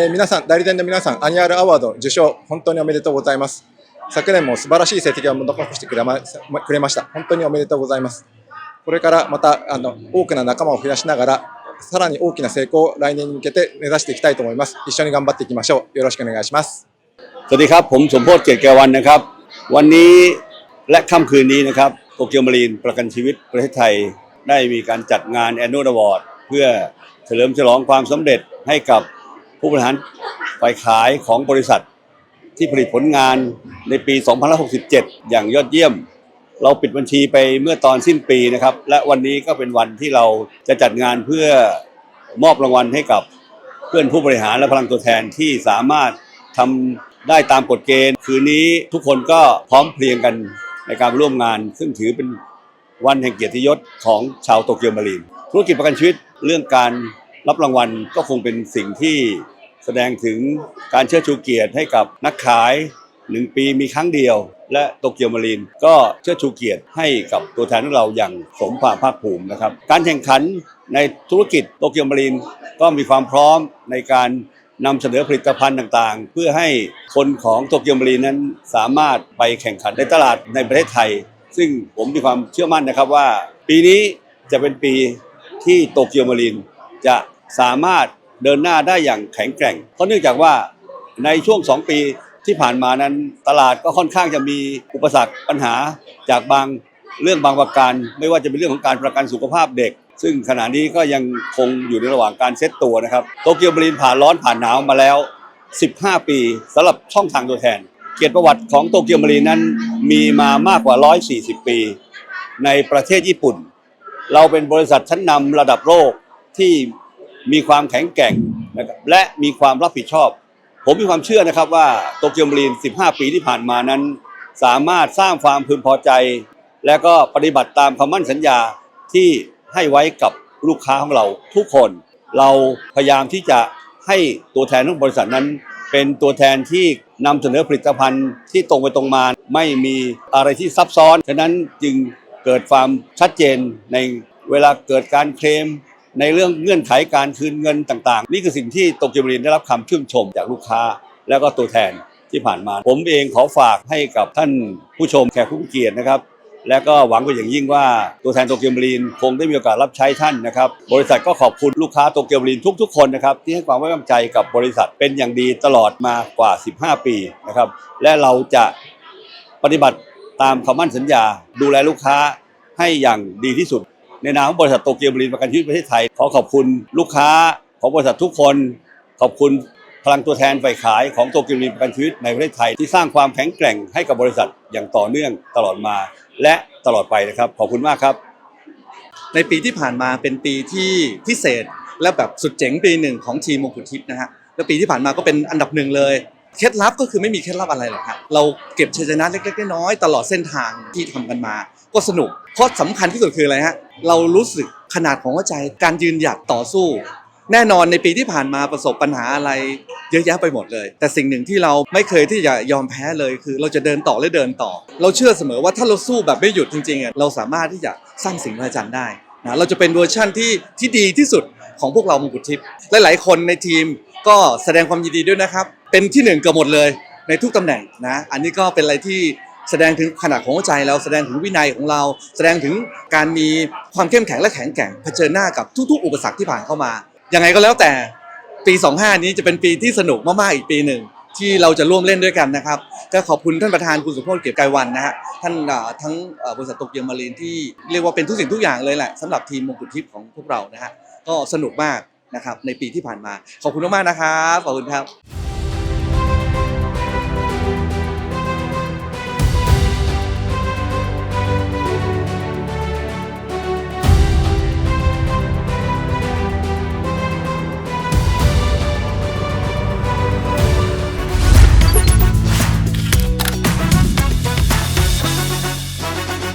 えー皆さん、代理店の皆さん、アニュアルアワード受賞、本当におめでとうございます。昨年も素晴らしい成績を残してくれまくれました。本当におめでとうございます。これからまたあの多くの仲間を増やしながら、さらに大きな成功を来年に向けて目指していきたいと思います。一緒に頑張っていきましょう。よろしくお願いします。 สวัสดีครับผมสมโพศเกียรติแก้ววันนะครับ วันนี้และค่ำคืนนี้นะครับโตเกียวมารีนประกันชีวิตประเทศไทย ได้มีการจัดงาน Annual Award เพื่อเฉลิมฉลองความสำเร็จให้กับ ผู้บริหารฝ่ายขายของบริษัทที่ผลิตผลงานในปี 2567 อย่างยอดเยี่ยม เราปิดบัญชีไปเมื่อตอนสิ้นปีนะครับ และวันนี้ก็เป็นวันที่เราจะจัดงานเพื่อมอบรางวัลให้กับเพื่อนผู้บริหารและพลังตัวแทนที่สามารถทำได้ตามกฎเกณฑ์ คืนนี้ทุกคนก็พร้อมเพรียงกันในการร่วมงาน ซึ่งถือเป็นวันแห่งเกียรติยศของชาวโตเกียวมารีนธุรกิจประกันชีวิตเรื่องการรับรางวัลก็คงเป็นสิ่งที่ แสดงถึงการเชิดชูเกียรติให้กับนักขายหนึ่งปีมีครั้งเดียว และโตเกียวมารีนก็เชิดชูเกียรติให้กับตัวแทนของเราอย่างสมความภาคภูมินะครับ การแข่งขันในธุรกิจโตเกียวมารีนก็มีความพร้อมในการนำเสนอผลิตภัณฑ์ต่างๆ เพื่อให้คนของโตเกียวมารีนนั้นสามารถไปแข่งขันในตลาดในประเทศไทย ซึ่งผมมีความเชื่อมั่นนะครับว่า ปีนี้จะเป็นปีที่โตเกียวมารีนจะสามารถ เดินหน้าได้อย่างแข็งแกร่ง เพราะเนื่องจากว่าในช่วง 2 ปีที่ผ่านมานั้นตลาดก็ค่อนข้างจะมีอุปสรรคปัญหาจากบางเรื่องบางประการ ไม่ว่าจะเป็นเรื่องของการประกันสุขภาพเด็ก ซึ่งขณะนี้ก็ยังคงอยู่ในระหว่างการเซตตัวนะครับโตเกียวมารีนผ่านร้อนผ่านหนาวมาแล้ว 15 ปีสำหรับช่องทางตัวแทน เกียรติประวัติของโตเกียวมารีนนั้นมีมามากกว่า 140 ปี ในประเทศญี่ปุ่น เราเป็นบริษัทชั้นนำระดับโลกที่ มีความแข็งแกร่งนะครับและมีความรับผิดชอบ ผมมีความเชื่อนะครับว่าโตเกียวมารีน 15 ปีที่ผ่านมานั้น สามารถสร้างความพึงพอใจ และก็ปฏิบัติตามคำมั่นสัญญาที่ให้ไว้กับลูกค้าของเราทุกคน เราพยายามที่จะให้ตัวแทนของบริษัทนั้น เป็นตัวแทนที่นำเสนอผลิตภัณฑ์ที่ตรงไปตรงมา ไม่มีอะไรที่ซับซ้อน ฉะนั้นจึงเกิดความชัดเจนในเวลาเกิดการเคลม ในเรื่องเงื่อนไขการคืนเงินต่างๆ นี่คือสิ่งที่โตเกียวมารีนได้รับคำชื่นชมจากลูกค้า แล้วก็ตัวแทนที่ผ่านมา ผมเองขอฝากให้กับท่านผู้ชมแขกผู้เกียรตินะครับ และก็หวังเป็นอย่างยิ่งว่าตัวแทนโตเกียวมารีนคงได้มีโอกาสรับใช้ท่านนะครับ บริษัทก็ขอบคุณลูกค้าโตเกียวมารีนทุกๆคนนะครับที่ให้ความไว้วางใจกับบริษัทเป็นอย่างดีตลอดมากว่า 15 ปีนะครับ และเราจะปฏิบัติตามคำมั่นสัญญา ดูแลลูกค้าให้อย่างดีที่สุด ในนามของบริษัทโตเกียวมารีนประกันชีวิตประเทศไทย ขอขอบคุณลูกค้าของบริษัททุกคน ขอบคุณพลังตัวแทนฝ่ายขายของโตเกียวมารีนประกันชีวิตในประเทศไทย ที่สร้างความแข็งแกร่งให้กับบริษัทอย่างต่อเนื่องตลอดมา และตลอดไปนะครับ ขอบคุณมากครับ ในปีที่ผ่านมาเป็นปีที่พิเศษและแบบสุดเจ๋งปีหนึ่งของทีมมงกุฎทิพย์นะฮะแล้วปีที่ผ่านมาก็เป็นอันดับหนึ่งเลยเคล็ดลับก็คือไม่มีเคล็ดลับอะไรหรอกครับเราเก็บชัยชนะเล็กๆน้อยๆตลอดเส้นทางที่ทำกันมา ก็สนุก เพราะสำคัญที่สุดคืออะไรฮะ เรารู้สึกขนาดของหัวใจ การยืนหยัดต่อสู้ แน่นอนในปีที่ผ่านมาประสบปัญหาอะไร เยอะแยะไปหมดเลย แต่สิ่งหนึ่งที่เราไม่เคยที่จะยอมแพ้เลยคือ เราจะเดินต่อและเดินต่อ เราเชื่อเสมอว่าถ้าเราสู้แบบไม่หยุดจริงๆอะเราสามารถที่จะสร้างสิ่งมหัศจรรย์ได้นะเราจะเป็นเวอร์ชั่นที่ที่ดีที่สุดของพวกเรามงกุฎทิพย์หลายๆคนในทีมก็แสดงความยินดีด้วยนะครับ เป็นที่หนึ่งเกือบหมดเลยในทุกตำแหน่งนะ อันนี้ก็เป็นอะไรที่ แสดงถึงขนาดของหัวใจเราแสดงถึงวินัยของเรา แสดงถึงการมีความเข้มแข็งและแข็งแกร่งเผชิญหน้ากับทุกๆ อุปสรรคที่ผ่านเข้ามายังไงก็แล้วแต่ปี 25 นี้จะเป็นปีที่สนุกมากๆอีกปีหนึ่งที่เราจะร่วมเล่นด้วยกันนะครับก็ขอบคุณท่านประธานคุณสุพจน์เกียรติไกรวันนะฮะท่านทั้งบริษัทโตเกียวมารีนที่เรียกว่าเป็นทุกสิ่งทุกอย่างเลยแหละสำหรับทีมมงกุฎทิพย์ของพวกเรานะฮะก็สนุกมากนะครับในปีที่ผ่านมา ขอบคุณมากๆนะครับขอบคุณครับ